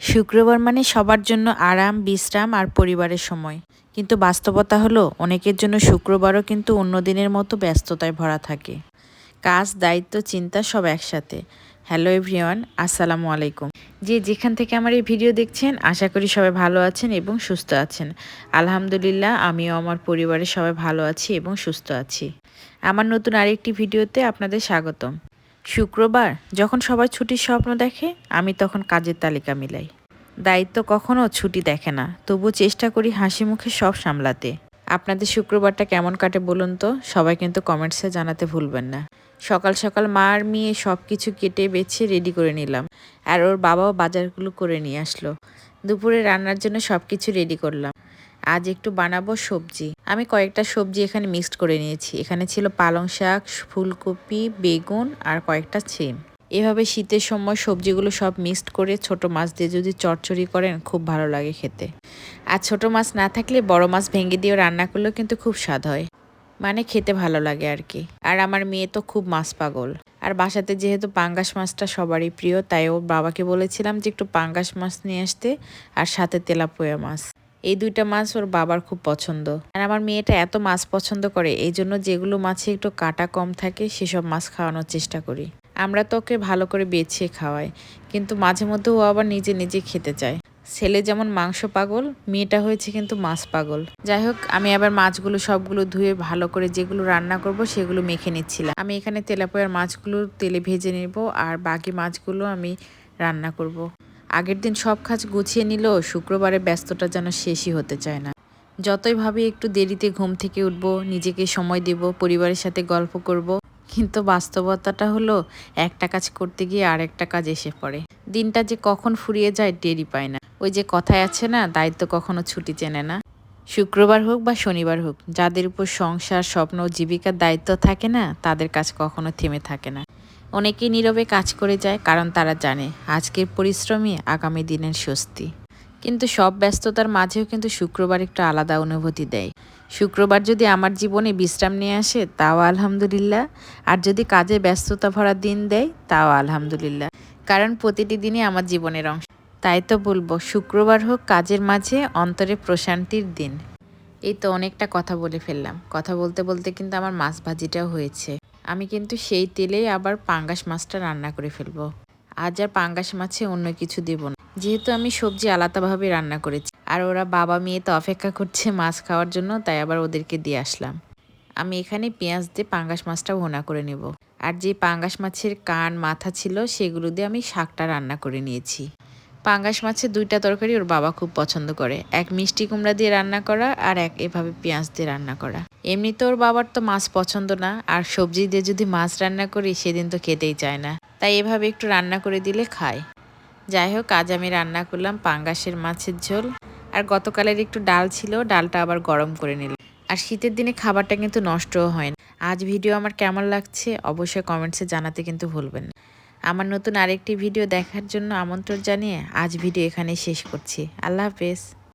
শুক্রবার মানে সবার জন্য আরাম, বিশ্রাম আর পরিবারের সময়। কিন্তু বাস্তবতা হলো, অনেকের জন্য শুক্রবারও কিন্তু অন্য দিনের মতো ব্যস্ততায় ভরা থাকে। কাজ, দায়িত্ব, চিন্তা সব একসাথে। হ্যালো এভরিওয়ান, আসসালামু আলাইকুম। যে যেখান থেকে আমার এই ভিডিও দেখছেন, আশা করি সবাই ভালো আছেন এবং সুস্থ আছেন। আলহামদুলিল্লাহ, আমিও আমার পরিবারের সবাই ভালো আছি এবং সুস্থ আছি। আমার নতুন আরেকটি ভিডিওতে আপনাদের স্বাগতম। শুক্রবার যখন সবাই ছুটির স্বপ্ন দেখে, আমি তখন কাজের তালিকা মিলাই। দায়িত্ব কখনো ছুটি দেখে না তবু চেষ্টা করি হাসি মুখে সব সামলাতে। আপনাদের শুক্রবারটা কেমন কাটে বলুন তো? সবাই কিন্তু কমেন্টসে জানাতে ভুলবেন না। সকাল সকাল মা আর মেয়ে সব কিছু কেটে বেছে রেডি করে নিলাম। আর ওর বাবাও বাজারগুলো করে নিয়ে আসলো। দুপুরে রান্নার জন্য সব কিছু রেডি করলাম। আজ একটু বানাবো সবজি। আমি কয়েকটা সবজি এখানে মিক্সড করে নিয়েছি। এখানে ছিল পালং শাক, ফুলকপি, বেগুন আর কয়েকটা ছিম এভাবে শীতের সময় সবজিগুলো সব মিক্সড করে ছোট মাছ দিয়ে যদি চচ্চড়ি করেন, খুব ভালো লাগে খেতে। আর ছোট মাছ না থাকলে বড় মাছ ভেঙে দিয়েও রান্না করলেও কিন্তু খুব স্বাদ হয়। মানে খেতে ভালো লাগে আর কি আর আমার মেয়ে তো খুব মাছ পাগল। আর বাসাতে যেহেতু পাঙ্গাস মাছটা সবারই প্রিয়, তাই ওর বাবাকে বলেছিলাম যে একটু পাঙ্গাস মাছ নিয়ে আসতে আর সাথে তেলাপোয়া মাছ। এই দুইটা মাছ ওর বাবার খুব পছন্দ। আর আমার মেয়েটা এত মাছ পছন্দ করে, এই জন্য যেগুলো মাছে একটু কাটা কম থাকে সেসব মাছ খাওয়ানোর চেষ্টা করি। আমরা তো ওকে ভালো করে বেছিয়ে খাওয়াই, কিন্তু মাঝে মধ্যে ও আবার নিজে নিজে খেতে চায়। ছেলে যেমন মাংস পাগল, মেয়েটা হয়েছে কিন্তু মাছ পাগল। যাই হোক, আমি আবার মাছগুলো সবগুলো ধুয়ে ভালো করে যেগুলো রান্না করব সেগুলো মেখে নিচ্ছিলাম। আমি এখানে তেলাপোয়ার মাছগুলো তেলে ভেজে নেব আর বাকি মাছগুলো আমি রান্না করব। আগের দিন সব কাজ গুছিয়ে নিলেও শুক্রবারে ব্যস্ততা যেন শেষই হতে চায় না। যতই ভাবি একটু দেরিতে ঘুম থেকে উঠব, নিজেকে সময় দেব, পরিবারের সাথে গল্প করব কিন্তু বাস্তবতাটা হলো একটা কাজ করতে গিয়ে আর একটা কাজ এসে পড়ে। দিনটা যে কখন ফুরিয়ে যায় টেরি পায় না। ওই যে কথায় আছে না, দায়িত্ব কখনো ছুটি চেনে না। শুক্রবার হোক বা শনিবার হোক, যাদের উপর সংসার, স্বপ্ন জীবিকার দায়িত্ব থাকে না, তাদের কাজ কখনো থেমে থাকে না। অনেকেই নীরবে কাজ করে যায়, কারণ তারা জানে, আজকের পরিশ্রমই আগামী দিনের স্বস্তি। কিন্তু সব ব্যস্ততার মাঝেও কিন্তু শুক্রবার একটু আলাদা অনুভূতি দেয়। শুক্রবার যদি আমার জীবনে বিশ্রাম নিয়ে আসে, তাও আলহামদুলিল্লাহ। আর যদি কাজে ব্যস্ততা ভরা দিন দেয়, তাও আলহামদুলিল্লাহ। কারণ প্রতিটি দিনই আমার জীবনের অংশ। তাই তো বলব, শুক্রবার হোক কাজের মাঝে অন্তরে প্রশান্তির দিন। এই তো অনেকটা কথা বলে ফেললাম। কথা বলতে বলতে কিন্তু আমার মাছ ভাজিটাও হয়েছে। আমি কিন্তু সেই তেলেই আবার পাঙ্গাস মাছটা রান্না করে ফেলব। আজ আর পাঙ্গাস মাছে অন্য কিছু দেব না। যেহেতু আমি সবজি আলাদাভাবে রান্না করেছি। আর ওরা বাবা মেয়ে তো অপেক্ষা করছে মাছ খাওয়ার জন্য, তাই আবার ওদেরকে দিয়ে আসলাম। আমি এখানে পেঁয়াজ দিয়ে পাঙ্গাস মাছটা ভোনা করে নেব। আর যে পাঙ্গাস মাছের কান, মাথা ছিল, সেগুলো দিয়ে আমি শাকটা রান্না করে নিয়েছি। পাঙ্গাস মাছের দুইটা তরকারি ওর বাবা খুব পছন্দ করে। এক মিষ্টি কুমড়া দিয়ে রান্না করা আর এক এভাবে পেঁয়াজ দিয়ে রান্না করা। এমনিতে ওর বাবার তো মাছ পছন্দ না, আর সবজি দিয়ে যদি মাছ রান্না করি, সেদিন তো খেতেই চায় না। তাই এভাবে একটু রান্না করে দিলে খায়। যাই হোক, আজ আমি রান্না করলাম পাঙ্গাসের মাছের ঝোল। আর গতকালের একটু ডাল ছিল, ডালটা আবার গরম করে নিলাম। আর শীতের দিনে খাবারটা কিন্তু নষ্টও হয় না। আজ ভিডিও আমার কেমন লাগছে অবশ্যই কমেন্টসে জানাতে কিন্তু ভুলবেন না। আমার নতুন আরেকটি ভিডিও দেখার জন্য আমন্ত্রণ জানিয়ে আজ ভিডিও এখানেই শেষ করছি। আল্লাহ হাফেজ।